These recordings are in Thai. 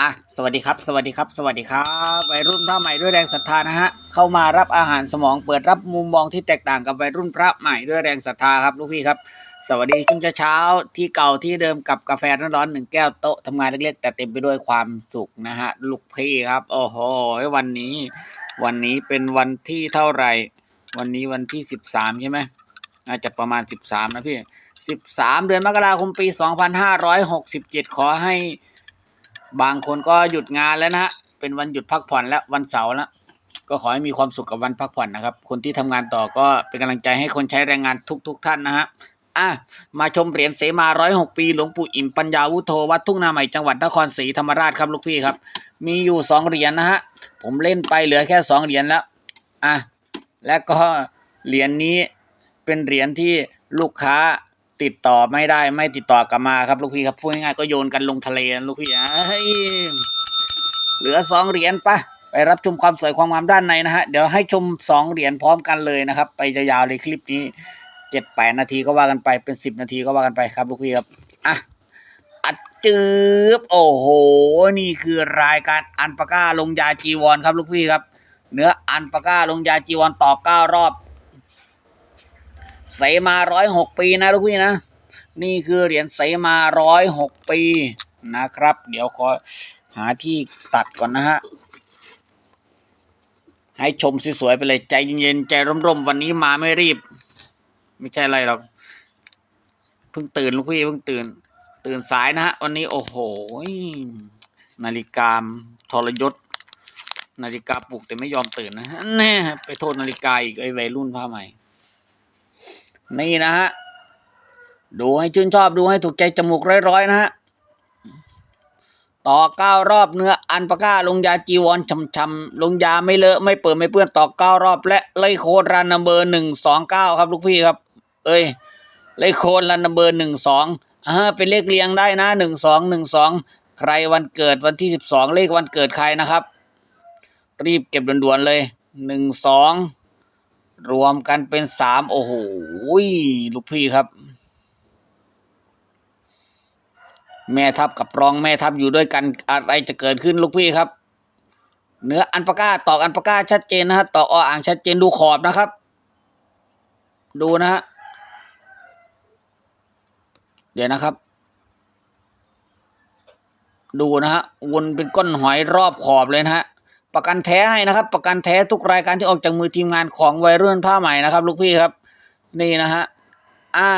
อะสวัสดีครับ สวัสดีครับ สวัสดีครับวัยรุ่นพระใหม่ด้วยแรงศรัทธานะฮะเข้ามารับอาหารสมองเปิดรับมุมมองที่แตกต่างกับวัยรุ่นพระใหม่ด้วยแรงศรัทธาครับลูกพี่ครับ สวัสดีช่วงเช้าที่เก่าที่เดิมกับกาแฟร้อนๆหนึ่งแก้วโต๊ะทำงานเล็กๆ แต่เต็มไปด้วยความสุขนะฮะลูกพี่ครับโอ้โหวันนี้ วันนี้เป็นวันที่เท่าไหร่ วันนี้วันที่สิบสามใช่ไหมน่าจะประมาณสิบสามนะพี่สิบสามเดือนมกราคมปีสองพันห้าร้อยหกสิบเจ็ดขอให้ บางคนก็หยุดงานแล้วนะฮะเป็นวันหยุดพักผ่อนแล้ววันเสาร์แล้วก็ขอให้มีความสุขกับวันพักผ่อนนะครับ คนที่ทำงานต่อก็เป็นกำลังใจให้คนใช้แรงงานทุกๆทท่านนะฮะอะมาชมเหรียญเสมาร้อยหกปี หลวงปู่อิ่มปัญญาวุโธวัดทุ่งนาใหม่จังหวัดนครศรีธรรมราชครับลูกพี่ครับ มีอยู่สองเหรียญนะฮะผมเล่นไปเหลือแค่สองเหรียญแล้วอะและก็เหรียญนี้เป็นเหรียญที่ลูกค้า ติดต่อไม่ได้ไม่ติดต่อกลับมาครับลูกพี่ครับพูดง่ายๆก็โยนกันลงทะเลนะลูกพี่เฮ้ยเหลือสองเหรียญปะไปรับชมความสวยความงามด้านในนะฮะเดี๋ยวให้ชมสองเหรียญพร้อมกันเลยนะครับ ไปยาวๆเลยคลิปนี้เจ็ดแปดนาทีก็ว่ากันไปเป็นสิบนาทีก็ว่ากันไปครับลูกพี่ครับอะอัดจืบโอ้โห นี่คือรายการอันปาก้าลงยาจีวรครับลูกพี่ครับ เนื้ออันปาก้าลงยาจีวรต่อเก้ารอบ เสมาร้อยหกปีนะลูกพี่นะ นี่คือเหรียญเสมาร้อยหกปีนะครับ เดี๋ยวขอหาที่ตัดก่อนนะฮะ ให้ชมสวยๆไปเลยใจเย็นๆใจร่มๆวันนี้มาไม่รีบ ไม่ใช่อะไรหรอกเพิ่งตื่นลูกพี่เพิ่งตื่น ตื่นสายนะฮะ วันนี้โอ้โหนาฬิกาทรยศนาฬิกาปลุกแต่ไม่ยอมตื่นนะฮะแน่ไปโทษนาฬิกาอีกไอ้วัยรุ่นผ้าใหม่ นี่นะฮะ ดูให้ชื่นชอบดูให้ถูกใจจมูกร้อยๆนะฮะ ต่อเก้ารอบเนื้ออันปาก้าลงยาจีวรช่ำๆลงยาไม่เลอะไม่เปิดไม่เปื้อนต่อเก้ารอบ และไล่โค้ดรันนัมเบอร์หนึ่งสองเก้าครับลูกพี่ครับ เอ้ยไล่โค้ดรันนัมเบอร์หนึ่งสองอ่าเป็นเลขเรียงได้นะหนึ่งสองหนึ่งสองใครวันเกิดวันที่สิบสองเลขวันเกิดใครนะครับ รีบเก็บด่วนๆเลยหนึ่งสอง รวมกันเป็นสามโอ้โหลูกพี่ครับ แม่ทัพกับรองแม่ทัพอยู่ด้วยกันอะไรจะเกิดขึ้นลูกพี่ครับ เนื้ออันปาก้าตอกอันปาก้าชัดเจนนะฮะตอกออ่างชัดเจนดูขอบนะครับ ดูนะฮะเดี๋ยวนะครับ ดูนะฮะวนเป็นก้นหอยรอบขอบเลยนะฮะ ประกันแท้ให้นะครับ ประกันแท้ทุกรายการที่ออกจากมือทีมงานของวัยรุ่นผ้าใหม่นะครับ ลูกพี่ครับ นี่นะฮะอ่า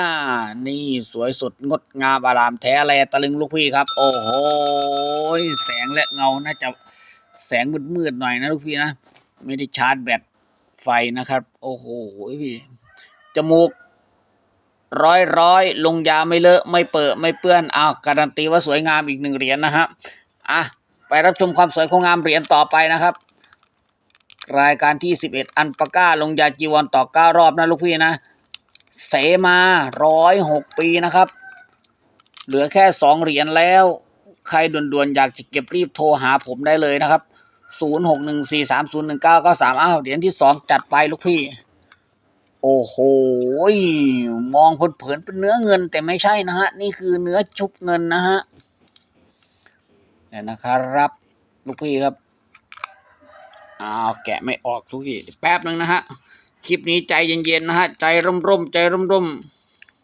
นี่สวยสุดงดงามอารามแท้แลตะลึงลูกพี่ครับ โอ้โหแสงและเงาน่าจะแสงมืดๆหน่อยนะลูกพี่นะไม่ได้ชาร์จแบตไฟนะครับ โอ้โหพี่จมูกร้อยร้อยลงยาไม่เลอะ ไม่เปิดไม่เปื้อนอ้าวการันตีว่าสวยงามอีกหนึ่งเหรียญนะฮะอะ ไปรับชมความสวยของงามเหรียญต่อไปนะครับ รายการที่ 11 อันปาก้าลงยาจีวรต่อ 9 รอบนะลูกพี่นะ เสมาร้อยหกปีนะครับ เหลือแค่สองเหรียญแล้ว ใครด่วนๆ อยากจะเก็บรีบโทรหาผมได้เลยนะครับศูนย์หกหนึ่งสี่สามศูนย์หนึ่งเก้าก้าสามอ้าวเหรียญที่สองจัดไปลูกพี่ โอ้โห มองเผินๆเป็นเนื้อเงินแต่ไม่ใช่นะฮะ นี่คือเนื้อชุบเงินนะฮะ เนี่ยนะครับ ลูกพี่ครับอ้าวแกะไม่ออกลูกพี่เดี๋ยวแป๊บนึงนะฮะคลิปนี้ใจเย็นๆนะฮะใจร่มๆใจร่ม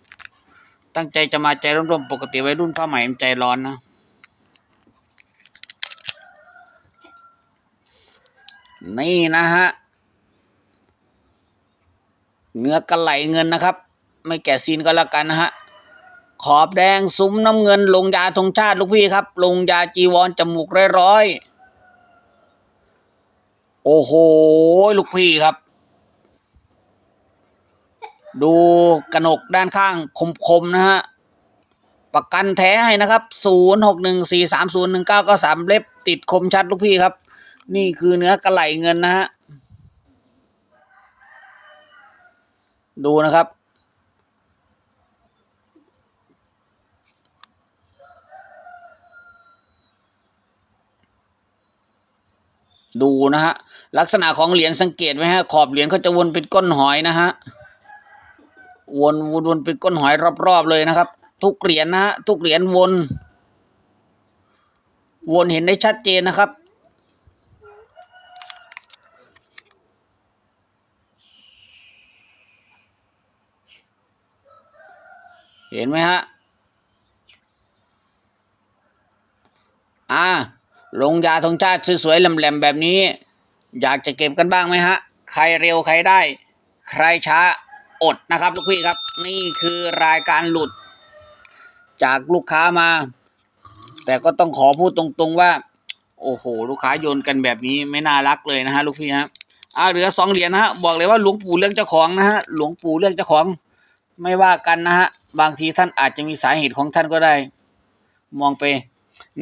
ๆตั้งใจจะมาใจร่มๆปกติวัยรุ่นผ้าใหม่มันใจร้อนนะนี่นะฮะเนื้อกระไหลเงินนะครับ ไม่แกะซีนก็แล้วกันนะฮะ ขอบแดงซุ้มน้ำเงิน ลงยาธงชาติลูกพี่ครับ ลงยาจีวรจมูกร้อยๆโอ้โห ลูกพี่ครับ ดูกระหนกด้านข้างคมๆนะฮะ ประกันแท้ให้นะครับศูนย์หกหนึ่งสี่สามศูนย์หนึ่งเก้าก็สามเล็บติดคมชัดลูกพี่ครับ นี่คือเนื้อกระไหลเงินนะฮะ ดูนะครับ ดูนะฮะ ลักษณะของเหรียญสังเกตไหมฮะ ขอบเหรียญเขาจะวนเป็นก้นหอยนะฮะ วนวนวนเป็นก้นหอยรอบๆเลยนะครับ ทุกเหรียญนะฮะ ทุกเหรียญวน วนเห็นได้ชัดเจนนะครับเห็นไหมฮะ อ่า ลงยาธงชาติสวยๆแหลมๆแบบนี้ อยากจะเก็บกันบ้างไหมฮะ ใครเร็วใครได้ ใครช้าอดนะครับลูกพี่ครับ นี่คือรายการหลุด จากลูกค้ามา แต่ก็ต้องขอพูดตรงๆว่า โอ้โห ลูกค้าโยนกันแบบนี้ไม่น่ารักเลยนะฮะลูกพี่ฮะอ่าเหลือสองเหรียญนะฮะบอกเลยว่าหลวงปู่เรื่องเจ้าของนะฮะหลวงปู่เรื่องเจ้าของไม่ว่ากันนะฮะ บางทีท่านอาจจะมีสาเหตุของท่านก็ได้ มองไป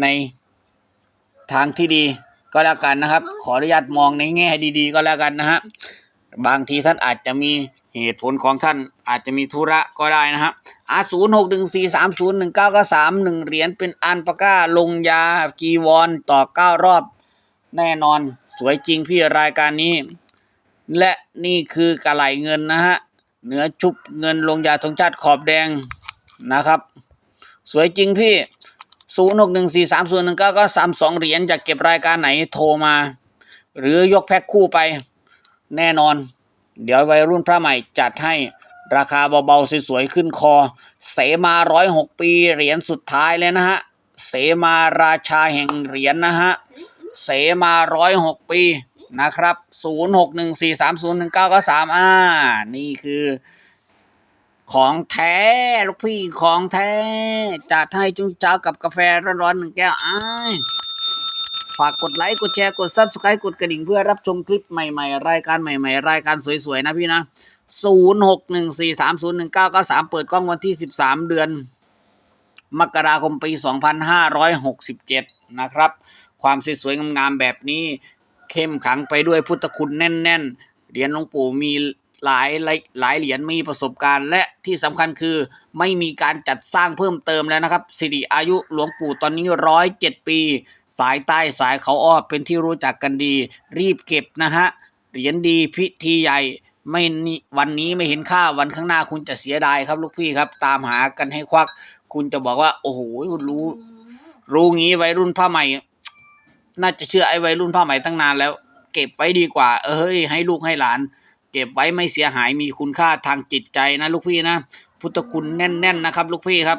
ใน ทางที่ดีก็แล้วกันนะครับ ขออนุญาตมองในแง่ดีๆ ก็แล้วกันนะฮะบางทีท่านอาจจะมีเหตุผลของท่านอาจจะมีธุระก็ได้นะครับอาศูนย์หกหนึ่งสี่สามศูนย์หนึ่งเก้าก็สามหนึ่งเหรียญเป็นอันปาก้าลงยาจีวรต่อเก้ารอบ แน่นอนสวยจริงพี่รายการนี้ และนี่คือกระไหลเงินนะฮะเนื้อชุบเงินลงยาธงชาติขอบแดงนะครับ สวยจริงพี่ ศูนย์หกหนึ่งสี่สามศูนย์หนึ่งเก้าก็สามสองเหรียญจะเก็บรายการไหนโทรมา หรือยกแพ็คคู่ไปแน่นอน เดี๋ยววัยรุ่นพระใหม่จัดให้ราคาเบาๆสวยๆขึ้นคอ เสมาร้อยหกปีเหรียญสุดท้ายเลยนะฮะ เสมาราชาแห่งเหรียญนะฮะ เสมาร้อยหกปีนะครับศูนย์หกหนึ่งสี่สามศูนย์หนึ่งเก้าก็สามอ่านี่คือ ของแท้ลูกพี่ของแท้ จัดให้จุ้งเจ้ากับกาแฟร้อนๆหนึ่งแก้วอ้ายฝากกดไลค์ กดแชร์ กด Subscribe กดกระดิ่งเพื่อรับชมคลิปใหม่ๆ รายการใหม่ๆ รายการสวยๆ นะพี่นะ 0 6 1 4 3 0 1 9 9 3 เปิดกล้องวันที่ 13 เดือน มกราคมปี 2567 นะครับ ความสวยๆ งามๆ แบบนี้ เข้มขังไปด้วยพุทธคุณแน่น ๆ เหรียญหลวงปู่มี หลายหลายหลายเหรียญมีประสบการณ์และที่สำคัญคือไม่มีการจัดสร้างเพิ่มเติมแล้วนะครับ สิริอายุหลวงปู่ตอนนี้ร้อยเจ็ดปี สายใต้สายเขาอ้อเป็นที่รู้จักกันดี รีบเก็บนะฮะเหรียญดีพิธีใหญ่ไม่นี่วันนี้ไม่เห็นค่าวันข้างหน้าคุณจะเสียดายครับลูกพี่ครับ ตามหากันให้ควัก คุณจะบอกว่า โอ้โหรู้ รู้งี้วัยรุ่นผ้าใหม่ น่าจะเชื่อไอ้วัยรุ่นผ้าใหม่ตั้งนานแล้ว เก็บไว้ดีกว่า เอ้ยให้ลูกให้หลาน ก็บไว้ไม่เสียหายมีคุณค่าทางจิตใจนะลูกพี่นะ พุทธคุณแน่น ๆ นะครับ ลูกพี่ครับ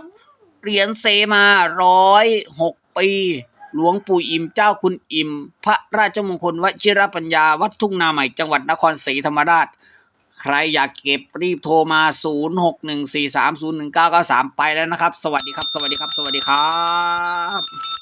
เหรียญเซมาร้อยหกปีหลวงปู่อิ่มเจ้าคุณอิ่ม พระราชมงคลวชิรปัญญาวัดทุ่งนาใหม่จังหวัดนครศรีธรรมราช ใครอยากเก็บรีบโทรมา 0614301993 ไปแล้วนะครับ สวัสดีครับ สวัสดีครับ สวัสดีครับ